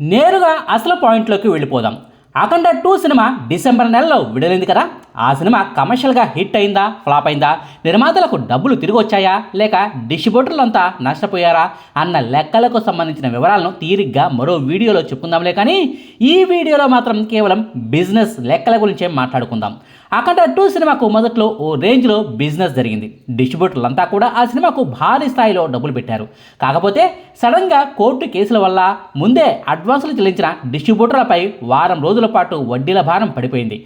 నేరుగా అసలు పాయింట్లోకి వెళ్ళిపోదాం. అఖండ టూ సినిమా డిసెంబర్ నెలలో విడుదలైంది కదా. ఆ సినిమా కమర్షియల్గా హిట్ అయిందా ఫ్లాప్ అయిందా? నిర్మాతలకు డబ్బులు తిరిగి వచ్చాయా? లేక డిస్ట్రిబ్యూటర్లంతా నష్టపోయారా? అన్న లెక్కలకు సంబంధించిన వివరాలను తీరిగ్గా మరో వీడియోలో చెప్పుకుందాంలే కానీ ఈ వీడియోలో మాత్రం కేవలం బిజినెస్ లెక్కల గురించే మాట్లాడుకుందాం. అఖండ టూ సినిమాకు మొదట్లో ఓ రేంజ్లో బిజినెస్ జరిగింది. డిస్ట్రిబ్యూటర్లంతా కూడా ఆ సినిమాకు భారీ స్థాయిలో డబ్బులు పెట్టారు. కాకపోతే సడన్గా కోర్టు కేసుల వల్ల ముందే అడ్వాన్సులు చెల్లించిన డిస్ట్రిబ్యూటర్లపై వారం రోజుల పాటు వడ్డీల భారం పడిపోయింది.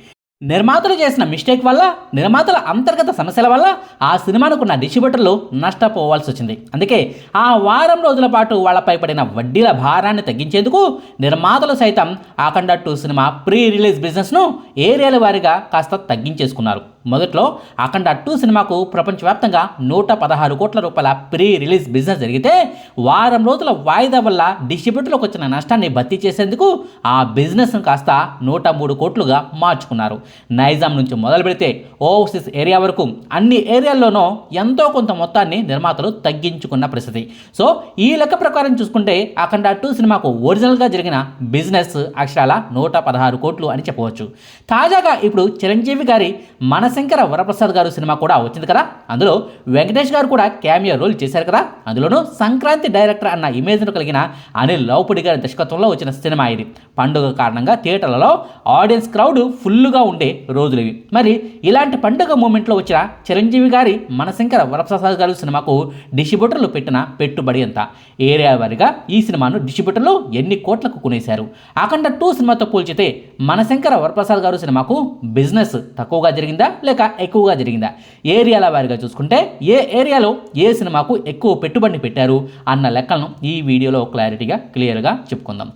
నిర్మాతలు చేసిన మిస్టేక్ వల్ల నిర్మాతల అంతర్గత సమస్యల వల్ల ఆ సినిమానుకున్న డిస్ట్రిబ్యూటర్లు నష్టపోవాల్సి వచ్చింది అందుకే ఆ వారం రోజుల పాటు వాళ్ళపై పడిన వడ్డీల భారాన్ని తగ్గించేందుకు నిర్మాతలు సైతం Akhanda two cinema pre release బిజినెస్ను ఏరియాల వారీగా కాస్త తగ్గించేసుకున్నారు. మొదట్లో అఖండ టూ సినిమాకు ప్రపంచవ్యాప్తంగా నూట పదహారు కోట్ల రూపాయల ప్రీ రిలీజ్ బిజినెస్ జరిగితే వారం రోజుల వాయిదా వల్ల డిస్ట్రిబ్యూటర్లకు వచ్చిన నష్టాన్ని భర్తీ చేసేందుకు ఆ బిజినెస్ను కాస్త నూట మూడు కోట్లుగా మార్చుకున్నారు. నైజాం నుంచి మొదలు పెడితే ఓవర్సీస్ ఏరియా వరకు అన్ని ఏరియాల్లోనూ ఎంతో కొంత మొత్తాన్ని నిర్మాతలు తగ్గించుకున్న పరిస్థితి. సో ఈ లెక్క ప్రకారం చూసుకుంటే అఖండ టూ సినిమాకు ఒరిజినల్గా జరిగిన బిజినెస్ అక్షరాల నూట పదహారు కోట్లు అని చెప్పవచ్చు. తాజాగా ఇప్పుడు చిరంజీవి గారి మన మనశంకర వరప్రసాద్ గారు సినిమా కూడా వచ్చింది కదా? అందులో వెంకటేష్ గారు కూడా క్యామియో రోల్ చేశారు కదా? అందులోనూ సంక్రాంతి డైరెక్టర్ అన్న ఇమేజ్ను కలిగిన అనిల్ లౌపుడి గారి దర్శకత్వంలో వచ్చిన సినిమా ఇది. పండుగ కారణంగా థియేటర్లలో ఆడియన్స్ క్రౌడ్ ఫుల్గా ఉండే రోజులు ఇవి. మరి ఇలాంటి పండుగ మూమెంట్లో వచ్చిన చిరంజీవి గారి మనశంకర వరప్రసాద్ గారు సినిమాకు డిస్ట్రిబ్యూటర్లు పెట్టిన పెట్టుబడి ఎంత? ఏరియా వారిగా ఈ సినిమాను డిస్ట్రిబ్యూటర్లు ఎన్ని కోట్లకు కొనేశారు? అఖండ టూ సినిమాతో పోల్చితే మనశంకర వరప్రసాద్ గారు సినిమాకు బిజినెస్ తక్కువగా జరిగిందా? లేక ఎక్కువగా జరిగిందా? ఏరియాల వారిగా చూసుకుంటే ఏ ఏరియాలో ఏ సినిమాకు ఎక్కువ పెట్టుబడిని పెట్టారు అన్న లెక్కలను ఈ వీడియోలో క్లారిటీగా క్లియర్గా చెప్పుకుందాం.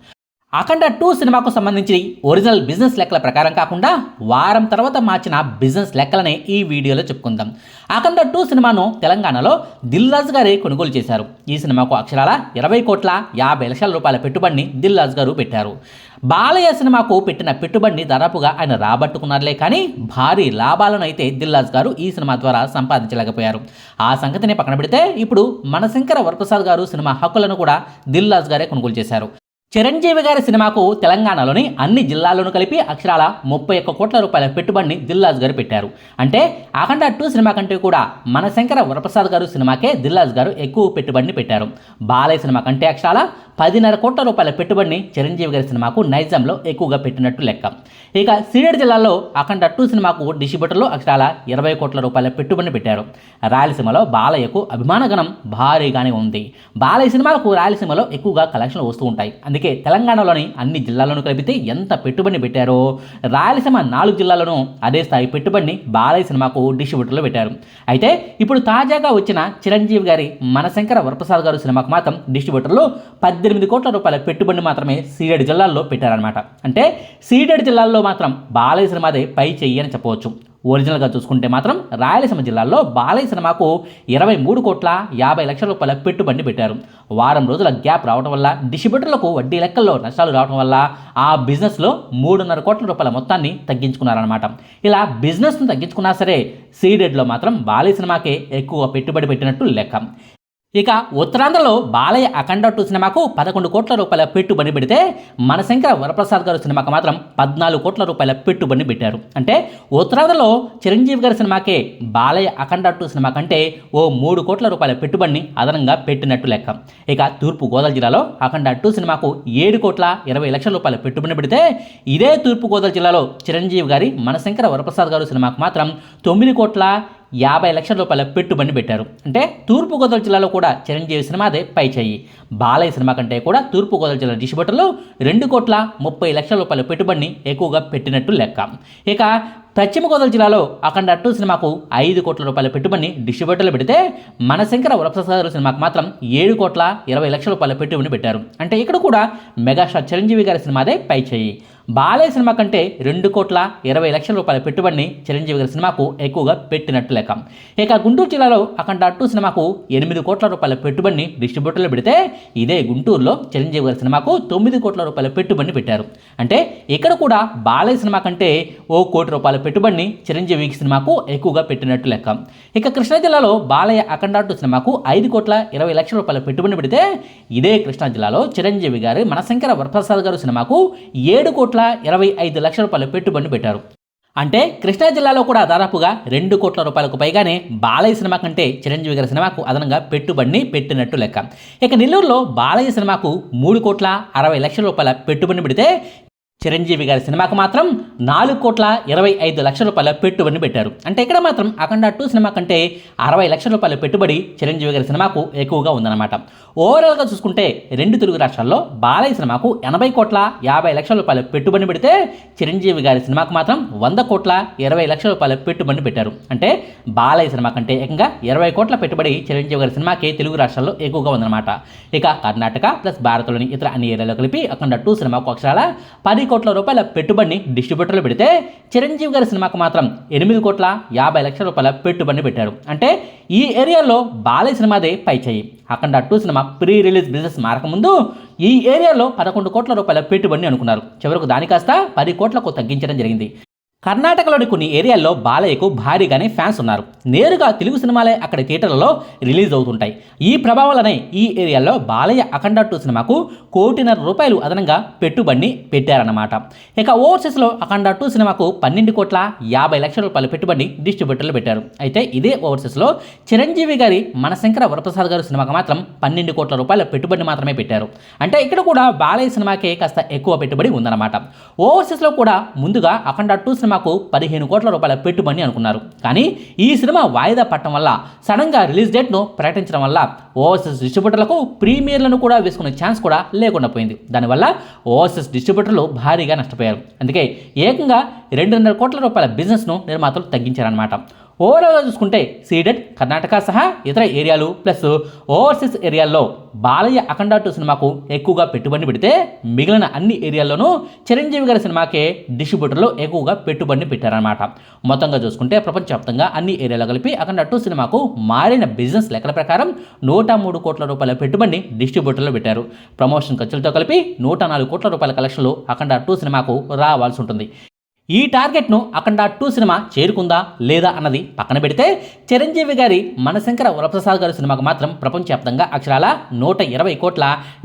అఖండ టూ సినిమాకు సంబంధించి ఒరిజినల్ బిజినెస్ లెక్కల ప్రకారం కాకుండా వారం తర్వాత మార్చిన బిజినెస్ లెక్కలనే ఈ వీడియోలో చెప్పుకుందాం. అఖండ టూ సినిమాను తెలంగాణలో దిల్రాజు గారే కొనుగోలు చేశారు. ఈ సినిమాకు అక్షరాల ఇరవై కోట్ల యాభై లక్షల రూపాయల పెట్టుబడిని దిల్రాజు గారు పెట్టారు. బాలయ్య సినిమాకు పెట్టిన పెట్టుబడిని దాదాపుగా ఆయన రాబట్టుకున్నారులే కానీ భారీ లాభాలను అయితే దిల్రాజ్ గారు ఈ సినిమా ద్వారా సంపాదించలేకపోయారు. ఆ సంగతిని పక్కన పెడితే ఇప్పుడు మనశంకర వరప్రసాద్ గారు సినిమా హక్కులను కూడా దిల్రాజ్ గారే కొనుగోలు చేశారు. చిరంజీవి గారి సినిమాకు తెలంగాణలోని అన్ని జిల్లాలను కలిపి అక్షరాల ముప్పై ఒక్క కోట్ల రూపాయల పెట్టుబడిని దిల్లాజ్ గారు పెట్టారు. అంటే అఖండ టూ సినిమా కంటే కూడా మనశంకర వరప్రసాద్ గారు సినిమాకే దిల్లాజ్ గారు ఎక్కువ పెట్టుబడిని పెట్టారు. బాలయ్య సినిమా కంటే అక్షరాల పదిన్నర కోట్ల రూపాయల పెట్టుబడిని చిరంజీవి గారి సినిమాకు నైజాంలో ఎక్కువగా పెట్టినట్టు లెక్క. ఇక సిరిడి జిల్లాలో అఖండ టూ సినిమాకు డిస్ట్రిబ్యూటర్లు అక్షరాల ఇరవై కోట్ల రూపాయల పెట్టుబడిని పెట్టారు. రాయలసీమలో బాలయ్యకు అభిమానగణం భారీగానే ఉంది. బాలయ్య సినిమాలకు రాయలసీమలో ఎక్కువగా కలెక్షన్లు వస్తూ ఉంటాయి. అందుకే తెలంగాణలోని అన్ని జిల్లాలను కలిపితే ఎంత పెట్టుబడిని పెట్టారో రాయలసీమ నాలుగు జిల్లాలను అదే స్థాయి పెట్టుబడిని బాలయ్య సినిమాకు డిస్ట్రిబ్యూటర్లో పెట్టారు. అయితే ఇప్పుడు తాజాగా వచ్చిన చిరంజీవి గారి మనశంకర వరప్రసాద్ గారు సినిమాకు మాత్రం డిస్ట్రిబ్యూటర్లు పద్దెనిమిది కోట్ల రూపాయల పెట్టుబడిని మాత్రమే సీడెడ్ జిల్లాల్లో పెట్టారనమాట అంటే సీడెడ్ జిల్లాల్లో మాత్రం బాలయ్య సినిమాదే పై చెయ్యి అని చెప్పవచ్చు. ఒరిజినల్గా చూసుకుంటే మాత్రం రాయలసీమ జిల్లాలో బాలయ్య సినిమాకు ఇరవై మూడు కోట్ల యాభై లక్షల రూపాయల పెట్టుబడి పెట్టారు. వారం రోజుల గ్యాప్ రావడం వల్ల డిస్ట్రిబ్యూటర్లకు వడ్డీ లెక్కల్లో నష్టాలు రావడం వల్ల ఆ బిజినెస్లో మూడున్నర కోట్ల రూపాయల మొత్తాన్ని తగ్గించుకున్నారనమాట ఇలా బిజినెస్ను తగ్గించుకున్నా సరే సీడెడ్లో మాత్రం బాలయ్య సినిమాకే ఎక్కువ పెట్టుబడి పెట్టినట్టు లెక్క. ఇక ఉత్తరాంధ్రలో బాలయ్య అఖండ టూ సినిమాకు పదకొండు కోట్ల రూపాయల పెట్టుబడి పెడితే మనశంకర వరప్రసాద్ గారు సినిమాకు మాత్రం పద్నాలుగు కోట్ల రూపాయల పెట్టుబడిని పెట్టారు. అంటే ఉత్తరాంధ్రలో చిరంజీవి గారి సినిమాకే బాలయ్య అఖండ టూ సినిమా కంటే ఓ మూడు కోట్ల రూపాయల పెట్టుబడిని అదనంగా పెట్టినట్టు లెక్క. ఇక తూర్పు గోదావరి జిల్లాలో అఖండ టూ సినిమాకు ఏడు కోట్ల ఇరవై లక్షల రూపాయల పెట్టుబడిని పెడితే ఇదే తూర్పు గోదావరి జిల్లాలో చిరంజీవి గారి మనశంకర వరప్రసాద్ గారు సినిమాకు మాత్రం తొమ్మిది కోట్ల యాభై లక్షల రూపాయల పెట్టుబడిని పెట్టారు. అంటే తూర్పుగోదావరి జిల్లాలో కూడా చిరంజీవి సినిమాదే పై చేయి. బాలయ్య సినిమా కంటే కూడా తూర్పుగోదావరి జిల్లా డిస్ట్రిబ్యూటర్లు రెండు కోట్ల ముప్పై లక్షల రూపాయల పెట్టుబడిని ఎక్కువగా పెట్టినట్టు లెక్క. ఇక పశ్చిమ గోదావరి జిల్లాలో అఖండ టూ సినిమాకు ఐదు కోట్ల రూపాయల పెట్టుబడిని డిస్ట్రిబ్యూటర్లు పెడితే మనశంకర వరప్రసాద్ సినిమాకు మాత్రం ఏడు కోట్ల ఇరవై లక్షల రూపాయల పెట్టుబడిని పెట్టారు. అంటే ఇక్కడ కూడా మెగాస్టార్ చిరంజీవి గారి సినిమాదే పై చేయి. బాలయ్య సినిమా కంటే రెండు కోట్ల ఇరవై లక్షల రూపాయల పెట్టుబడిని చిరంజీవి గారి సినిమాకు ఎక్కువగా పెట్టినట్టు లెక్క ఇక గుంటూరు జిల్లాలో అఖండ టూ సినిమాకు ఎనిమిది కోట్ల రూపాయల పెట్టుబడిని డిస్ట్రిబ్యూటర్లు పెడితే ఇదే గుంటూరులో చిరంజీవి గారి సినిమాకు తొమ్మిది కోట్ల రూపాయల పెట్టుబడిని పెట్టారు. అంటే ఇక్కడ కూడా బాలయ్య సినిమా కంటే ఓ కోటి రూపాయల పెట్టుబడిని చిరంజీవి సినిమాకు ఎక్కువగా పెట్టినట్టు లెక్క. ఇక కృష్ణా జిల్లాలో బాలయ్య అఖండ టూ సినిమాకు ఐదు కోట్ల ఇరవై లక్షల రూపాయల పెట్టుబడిని పెడితే ఇదే కృష్ణా జిల్లాలో చిరంజీవి గారి మనశంకర వరప్రసాద్ గారు సినిమాకు ఏడు కోట్ల ఇరవై ఐదు లక్షల రూపాయలు పెట్టుబడిని పెట్టారు. అంటే కృష్ణా జిల్లాలో కూడా దాదాపుగా రెండు కోట్ల రూపాయలకు పైగానే బాలయ్య సినిమా కంటే చిరంజీవి గారి సినిమాకు అదనంగా పెట్టుబడిని పెట్టినట్టు లెక్క. ఇక నెల్లూరులో బాలయ్య సినిమాకు మూడు కోట్ల అరవై లక్షల రూపాయల పెట్టుబడిని పెడితే చిరంజీవి గారి సినిమాకు మాత్రం నాలుగు కోట్ల ఇరవై ఐదు లక్షల రూపాయల పెట్టుబడిని పెట్టారు. అంటే ఇక్కడ మాత్రం అఖండ టూ సినిమా కంటే అరవై లక్షల రూపాయల పెట్టుబడి చిరంజీవి గారి సినిమాకు ఎక్కువగా ఉందన్నమాట. ఓవరాల్గా చూసుకుంటే రెండు తెలుగు రాష్ట్రాల్లో బాలయ్య సినిమాకు ఎనభై కోట్ల యాభై లక్షల రూపాయల పెట్టుబడిని పెడితే చిరంజీవి గారి సినిమాకు మాత్రం వంద కోట్ల ఇరవై లక్షల రూపాయల పెట్టుబడిని పెట్టారు. అంటే బాలయ్య సినిమా కంటే ఏకంగా ఇరవై కోట్ల పెట్టుబడి చిరంజీవి గారి సినిమాకి తెలుగు రాష్ట్రాల్లో ఎక్కువగా ఉందన్నమాట. ఇక కర్ణాటక ప్లస్ భారత్లోని ఇతర అన్ని ఏరియాలో కలిపి అఖండ టూ సినిమాకు అక్షరాల పది కోట్ల రూపాయల పెట్టుబడిని డిస్ట్రిబ్యూటర్లు పెడితే చిరంజీవి గారి సినిమాకు మాత్రం ఎనిమిది కోట్ల యాభై లక్షల రూపాయల పెట్టుబడిని పెట్టారు. అంటే ఈ ఏరియాలో బాలయ్య సినిమాదే పై చేయి. Akhanda two cinema pre release business మారకముందు ఈ ఏరియాలో పదకొండు కోట్ల రూపాయల పెట్టుబడిని అనుకున్నారు. చివరకు దాని కాస్త పది కోట్లకు తగ్గించడం జరిగింది. కర్ణాటకలోని కొన్ని ఏరియాల్లో బాలయ్యకు భారీగానే ఫ్యాన్స్ ఉన్నారు. నేరుగా తెలుగు సినిమాలే అక్కడ థియేటర్లలో రిలీజ్ అవుతుంటాయి. ఈ ప్రభావాలనే ఈ ఏరియాలో బాలయ్య అఖండ టూ సినిమాకు కోటిన్నర రూపాయలు అదనంగా పెట్టుబడిని పెట్టారన్నమాట. ఇక ఓవర్సీస్లో అఖండ టూ సినిమాకు పన్నెండు కోట్ల యాభై లక్షల రూపాయల పెట్టుబడిని డిస్ట్రిబ్యూటర్లు పెట్టారు. అయితే ఇదే ఓవర్సీస్లో చిరంజీవి గారి మనశంకర వరప్రసాద్ గారి సినిమాకు మాత్రం పన్నెండు కోట్ల రూపాయల పెట్టుబడిని మాత్రమే పెట్టారు. అంటే ఇక్కడ కూడా బాలయ్య సినిమాకే కాస్త ఎక్కువ పెట్టుబడి ఉందన్నమాట. ఓవర్సీస్లో కూడా ముందుగా అఖండ టూ సినిమాకు పదిహేను కోట్ల రూపాయల పెట్టుబడి అనుకున్నారు. కానీ ఈ సినిమా వాయిదా పట్టడం వల్ల సడన్గా రిలీజ్ డేట్ను ప్రకటించడం వల్ల ఓవర్సీస్ డిస్ట్రిబ్యూటర్లకు ప్రీమియర్లను కూడా వేసుకునే ఛాన్స్ కూడా లేకుండా పోయింది. దానివల్ల ఓవర్సీస్ డిస్ట్రిబ్యూటర్లు భారీగా నష్టపోయారు. అందుకే ఏకంగా రెండున్నర కోట్ల రూపాయల బిజినెస్ను నిర్మాతలు తగ్గించారన్నమాట. ఓవరాల్గా చూసుకుంటే సీడెడ్ కర్ణాటక సహా ఇతర ఏరియాలు ప్లస్ ఓవర్సీస్ ఏరియాల్లో బాలయ్య అఖండ టూ సినిమాకు ఎక్కువగా పెట్టుబడి పెడితే మిగిలిన అన్ని ఏరియాల్లోనూ చిరంజీవి గారి సినిమాకే డిస్ట్రిబ్యూటర్లు ఎక్కువగా పెట్టుబడిని పెట్టారనమాట మొత్తంగా చూసుకుంటే ప్రపంచవ్యాప్తంగా అన్ని ఏరియాలో కలిపి అఖండ టూ సినిమాకు మారిన బిజినెస్ లెక్కల ప్రకారం నూట మూడు కోట్ల రూపాయల పెట్టుబడిని డిస్ట్రిబ్యూటర్లు పెట్టారు. ప్రమోషన్ ఖర్చులతో కలిపి నూట నాలుగు కోట్ల రూపాయల కలెక్షన్లు అఖండ టూ సినిమాకు రావాల్సి ఉంటుంది. ఈ టార్గెట్ను అఖండ టూ సినిమా చేరుకుందా లేదా అన్నది పక్కన పెడితే చిరంజీవి గారి మనశంకర వరప్రసాద్ గారి సినిమాకు మాత్రం ప్రపంచవ్యాప్తంగా అక్షరాల నూట ఇరవై కోట్ల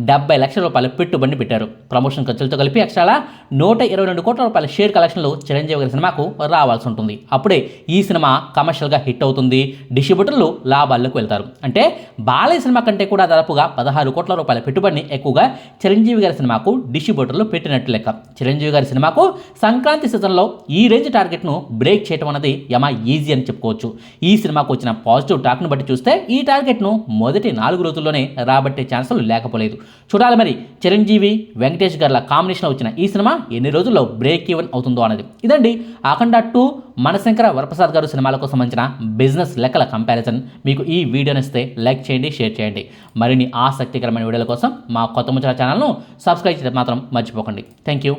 డెబ్బై లక్షల రూపాయల పెట్టుబడిని పెట్టారు. ప్రమోషన్ ఖర్చులతో కలిపి అక్షరాల నూట ఇరవై రెండు కోట్ల రూపాయల షేర్ కలెక్షన్లు చిరంజీవి గారి సినిమాకు రావాల్సి ఉంటుంది. అప్పుడే ఈ సినిమా కమర్షియల్గా హిట్ అవుతుంది. డిస్ట్రిబ్యూటర్లు లాభాల్లోకి వెళ్తారు. అంటే బాలయ్య సినిమా కంటే కూడా దాదాపుగా పదహారు కోట్ల రూపాయల పెట్టుబడిని ఎక్కువగా చిరంజీవి గారి సినిమాకు డిస్ట్రిబ్యూటర్లు పెట్టినట్టు లెక్క. చిరంజీవి గారి సినిమాకు సంక్రాంతి సీజన్లో ఈ రేంజ్ టార్గెట్ను బ్రేక్ చేయడం అనేది యమా ఈజీ అని చెప్పుకోవచ్చు. ఈ సినిమాకు వచ్చిన పాజిటివ్ టాక్ను బట్టి చూస్తే ఈ టార్గెట్ను మొదటి నాలుగు రోజుల్లోనే రాబట్టే ఛాన్సులు లేకపోలేదు. చూడాలి మరి చిరంజీవి వెంకటేష్ గార్ల కాంబినేషన్లో వచ్చిన ఈ సినిమా ఎన్ని రోజుల్లో బ్రేక్ ఈవెన్ అవుతుందో అనేది ఇదండి అఖండ టూ మనశంకర వరప్రసాద్ గారు సినిమాలకు సంబంధించిన బిజినెస్ లెక్కల కంపారిజన్ మీకు ఈ వీడియోని ఇస్తే లైక్ చేయండి షేర్ చేయండి. మరిన్ని ఆసక్తికరమైన వీడియోల కోసం మా కొత్త ముచ్చల ఛానల్ను సబ్స్క్రైబ్ చేయడం మాత్రం మర్చిపోకండి. Thank you